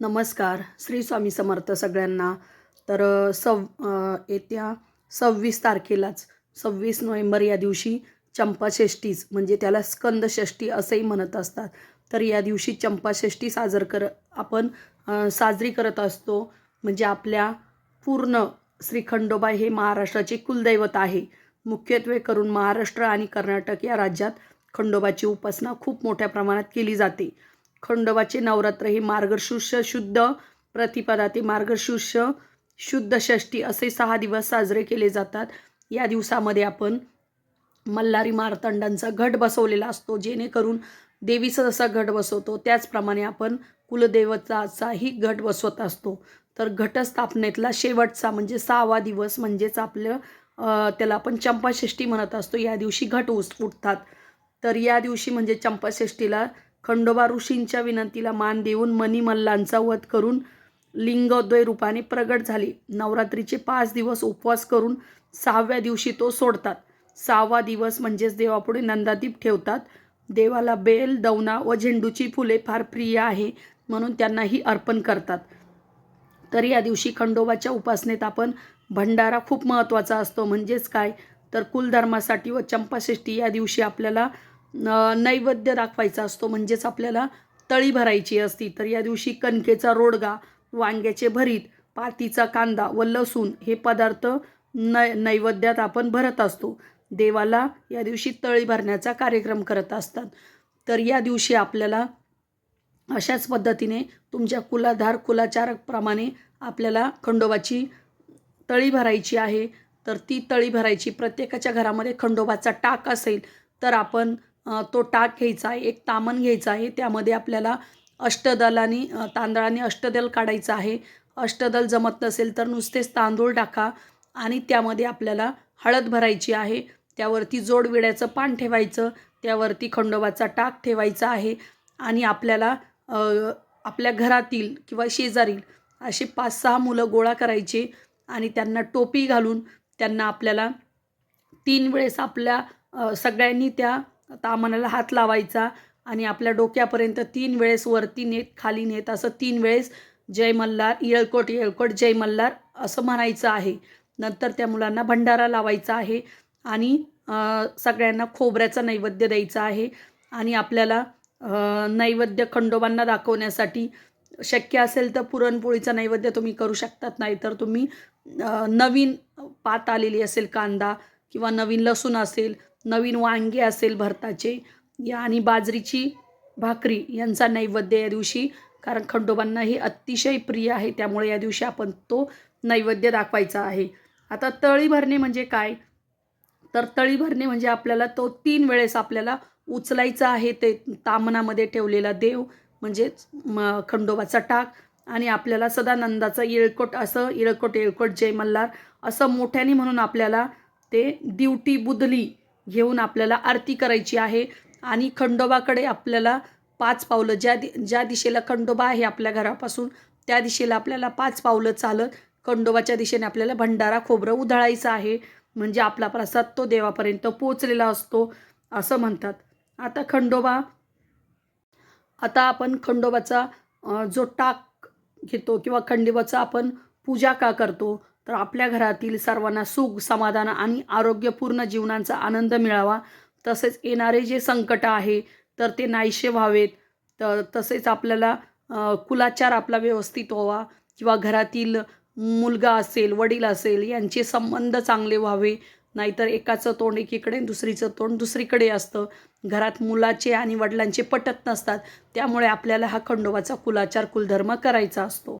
नमस्कार. श्री स्वामी समर्थ सगळ्यांना. तर सव येत्या सव्वीस तारखेलाच सव्वीस नोव्हेंबर या दिवशी चंपाषष्ठीच म्हणजे त्याला स्कंदषष्ठी असंही म्हणत असतात. तर या दिवशी चंपाषष्ठी साजर कर आपण साजरी करत असतो. म्हणजे आपल्या पूर्ण श्रीखंडोबा हे महाराष्ट्राचे कुलदैवत आहे. मुख्यत्वे करून महाराष्ट्र आणि कर्नाटक या राज्यात खंडोबाची उपासना खूप मोठ्या प्रमाणात केली जाते. खंडोबाचे नवरात्र हे मार्गशीर्ष शुद्ध प्रतिपदा ते मार्गशीर्ष शुद्ध षष्ठी असे सहा दिवस साजरे केले जातात. या दिवसामध्ये आपण मल्हारी मार्तंडांचा घट बसवलेला असतो जेणेकरून देवीचा जसा घट बसवतो. त्याचप्रमाणे आपण कुलदेवताचाही घट बसवत असतो. तर घटस्थापनेतला शेवटचा म्हणजे सहावा दिवस म्हणजेच आपलं त्याला आपण चंपाषष्ठी म्हणत असतो. या दिवशी घट उस उठतात. तर या दिवशी म्हणजे चंपाषष्ठीला खंडोबा ऋषींच्या विनंतीला मान देऊन मणिमल्लांचा वध करून लिंगोद्वय रूपाने प्रगट झाले. नवरात्रीचे पाच दिवस उपवास करून सहाव्या दिवशी तो सोडतात. सहावा दिवस म्हणजेच देवापुढे नंदादीप ठेवतात. देवाला बेल दवना व झेंडूची फुले फार प्रिय आहे म्हणून त्यांनाही अर्पण करतात. तर या दिवशी खंडोबाच्या उपासनेत आपण भंडारा खूप महत्त्वाचा असतो. म्हणजेच काय? तर कुलधर्मासाठी व चंपाषष्ठी या दिवशी आपल्याला नैवेद्य दाखवायचा असतो म्हणजेच आपल्याला तळी भरायची असती तर या दिवशी कणकेचा रोडगा वांग्याचे भरीत पातीचा कांदा व लसूण हे पदार्थ नै नैवेद्यात आपण भरत असतो. देवाला या दिवशी तळी भरण्याचा कार्यक्रम करत असतात. तर या दिवशी आपल्याला अशाच पद्धतीने तुमच्या कुलाधार कुलाचारकप्रमाणे आपल्याला खंडोबाची तळी भरायची आहे. तर ती तळी भरायची प्रत्येकाच्या घरामध्ये खंडोबाचा टाक असेल तर आपण तो टाक घ्यायचा आहे एक तामण घ्यायचा आहे त्यामध्ये आपल्याला अष्टदलाने तांदळाने अष्टदल काढायचं आहे. अष्टदल जमत नसेल तर नुसतेच तांदूळ टाका आणि त्यामध्ये आपल्याला हळद भरायची आहे. त्यावरती जोडविड्याचं पान ठेवायचं त्यावरती खंडोबाचा टाक ठेवायचा आहे आणि आपल्याला आपल्या घरातील किंवा शेजारील असे पाच सहा मुलं गोळा करायचे आणि त्यांना टोपी घालून त्यांना आपल्याला तीन वेळेस आपल्या सगळ्यांनी त्या तामनाला हात लावायचा आणि आपल्या डोक्यापर्यंत तीन वेळेस वरती नेत खाली नेत असं तीन वेळेस जय मल्हार येळकोट येळकोट जय मल्हार असं म्हणायचं आहे. नंतर त्या मुलांना भंडारा लावायचा आहे आणि सगळ्यांना खोबऱ्याचा नैवेद्य द्यायचा आहे आणि आपल्याला नैवेद्य खंडोबांना दाखवण्यासाठी शक्य असेल तर पुरणपोळीचा नैवेद्य तुम्ही करू शकतात नाही तर तुम्ही नवीन पात आलेली असेल कांदा किंवा नवीन लसूण असेल नवीन वांगे असेल भरताचे या आणि बाजरीची भाकरी यांचा नैवेद्य या दिवशी कारण खंडोबांना हे अतिशय प्रिय आहे त्यामुळे या दिवशी आपण तो नैवेद्य दाखवायचा आहे. आता तळी भरणे म्हणजे काय? तर तळी भरणे म्हणजे आपल्याला तो तीन वेळेस आपल्याला उचलायचा आहे ते तामणामध्ये ठेवलेला देव म्हणजेच म खंडोबाचा टाक आणि आपल्याला सदानंदाचं येळकोट असं येळकोट येळकोट जय मल्हार असं मोठ्याने म्हणून आपल्याला ते दिवटी बुदली घेऊन आपल्याला आरती करायची आहे. आणि खंडोबाकडे आपल्याला पाच पावलं ज्या दि ज्या दिशेला खंडोबा आहे आपल्या घरापासून त्या दिशेला आपल्याला पाच पावलं चालत खंडोबाच्या दिशेने आपल्याला भंडारा खोबरं उधळायचं आहे. म्हणजे आपला प्रसाद तो देवापर्यंत पोचलेला असतो असं म्हणतात. आता खंडोबा आता आपण खंडोबाचा जो टाक घेतो किंवा खंडोबाचा आपण पूजा का करतो तर आपल्या घरातील सर्वांना सुख समाधान आणि आरोग्यपूर्ण जीवनाचा आनंद मिळावा. तसेच येणारे जे संकट आहे तर ते नाहीसे व्हावेत. तर तसेच आपल्याला कुलाचार आपला व्यवस्थित व्हावा किंवा घरातील मुलगा असेल वडील असेल यांचे संबंध चांगले व्हावे. नाहीतर एकाचं तोंड एकीकडे दुसरीचं तोंड दुसरीकडे असतं. घरात मुलाचे आणि वडिलांचे पटत नसतात. त्यामुळे आपल्याला हा खंडोबाचा कुलाचार कुलधर्म करायचा असतो.